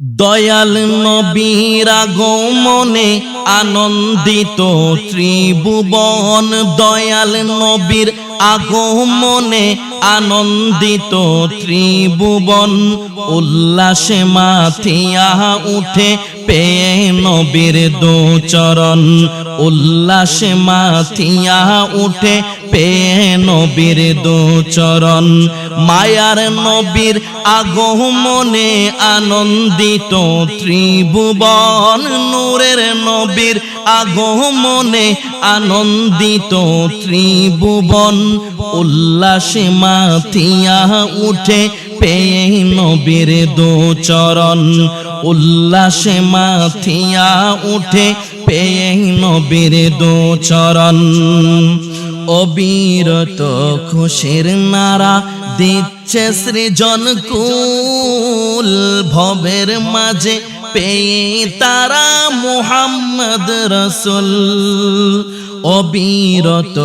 দয়াল নবীরা গৌমনে আনন্দিত ত্রিভুবন। দয়াল নবীর আগমনে আনন্দিত ত্রিভুবন। উল্লাসে মাথিয়া উঠে পেয়ে নবীর দোচরণ উল্লাসে মাথিয়া উঠে পেয়ে নবীর দোচরণ মায়ার নবীর আগমনে আনন্দিত ত্রিভুবন, নূরের নবীর আগমনে আনন্দিত ত্রিভুবন। উল্লাসে মাথিয়া উঠে পেয়ে নবীর দোচরণ উল্লাসে মাথিয়া উঠে পেয়ে নবীর দোচরণ। অবিরত খুশির নারা দিচ্ছে সৃজন কুল। ভবের মাঝে পেয়ে তারা মুহাম্মদ রসুল। অবিরত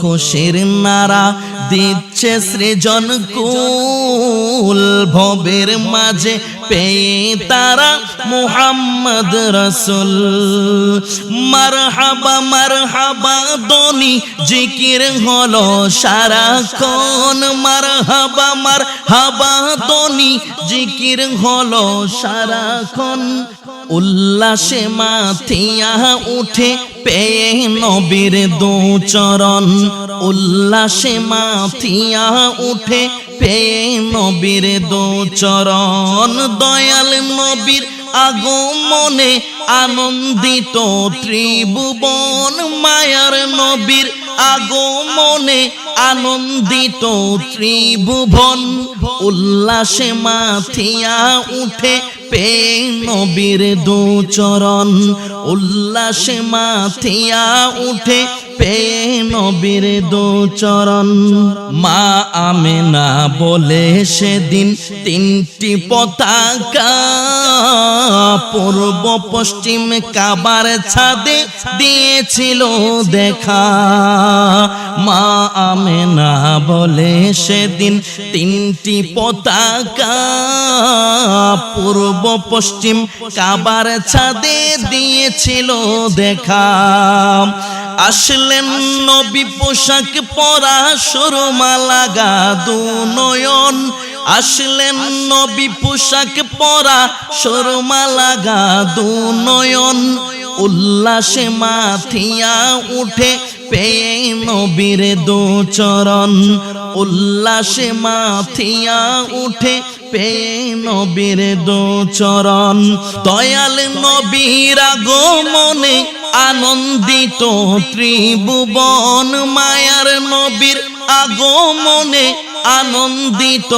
খুশির নারা দিচ্ছে সৃজন কুল। ভবের মাঝে পেয়ে তারা মুহাম্মদ রসুল। মারহাবা মারহাবা দনি জিকির হলো সারাক্ষণ। মারহাবা মারহাবা দনি জিকির হলো সারাক্ষণ। উল্লাসে মাথিয়া উঠে পেয়ে নবীর দোচরণ উল্লাসে মাথিয়া উঠে পেয়ে নবীর দোচরণ দয়াল নবীর আগমনে আনন্দিত ত্রিভুবন, মায়ার নবীর আগমনে আনন্দিত ত্রিভুবন। উল্লাসে মাথিয়া উঠে পেয়ে নবীর দোচরণ উল্লাসে মাথিয়া উঠে পেয়ে নবীর দোচরণ মা আমেনা বলে সেদিন তিনটি পতাকা। পূর্ব পশ্চিম কাবার ছাদে দিয়েছিল দেখা। মা আমেনা বলে সেদিন তিনটি পতাকা। পূর্ব পশ্চিম কাবার ছাদে দিয়েছিল দেখা। আসলেন নবী পোশাক পরা সুরমা লাগা দু নয়ন। আসলেন নবী পোশাক পরা সুরমা লাগা দু নয়ন। উল্লাসে মাথিয়া উঠে পেয়ে নবীর দোচরণ উল্লাসে মাথিয়া উঠে পেয়ে নবীর দোচরণ দয়াল নবীর আগমনে আনন্দিত ত্রিভুবন মায়ার নবীর আগমনে আনন্দিত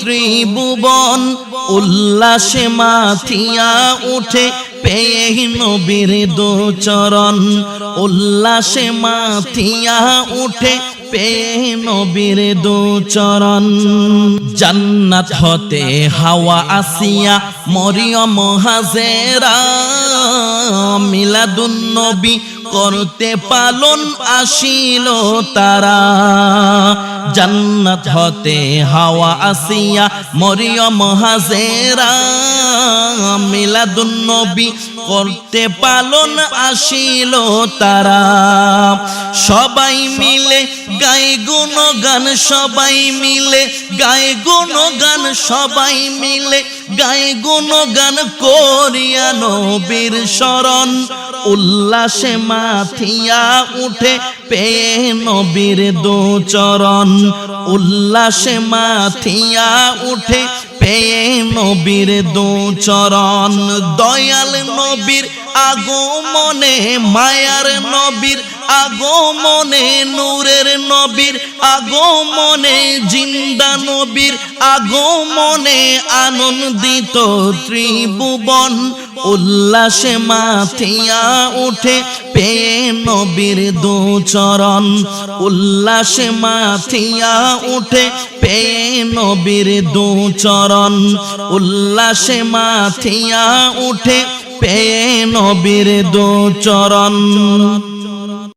ত্রিভুবন উল্লাসে মাথিয়া উঠে পেয়ে নবীর দোচরণ। উল্লাসে মাথিয়া উঠে পেয়ে নবীর দোচরণ। জান্নাত হতে হাওয়া আসিয়া মরিয়ম হাজেরা। মিলাদুন নবী করতে পালন আসিল তারা। জান্নাত হতে হাওয়া আসিয়া মরিয়ম হাজেরা মিলাদুন নবী করতে পালন আসিল তারা। সবাই মিলে গায়ে গুণ গান সবাই মিলে গায়ে গুণ গান সবাই মিলে গায়ে গুণ গান করিয়া নবীর শরণ উল্লাসে মাথিয়া উঠে পেয়ে নবীর দোচরণ উল্লাসে মাথিয়া উঠে পেয়ে নবীর দোচরণ দয়াল নবীর আগমনে, মায়ার নবীর আগমনে, নূরের নবীর আগমনে, জিন্দা নবীর আগমনে আনন্দিত ত্রিভুবন। উল্লাসে মাথিয়া উঠে পেয়ে নবীর দু চরণ উল্লাসে মাথিয়া উঠে পেয়ে নবীর দু চরণ উল্লাসে মাথিয়া উঠে পেয়ে নবীর দোচরণ।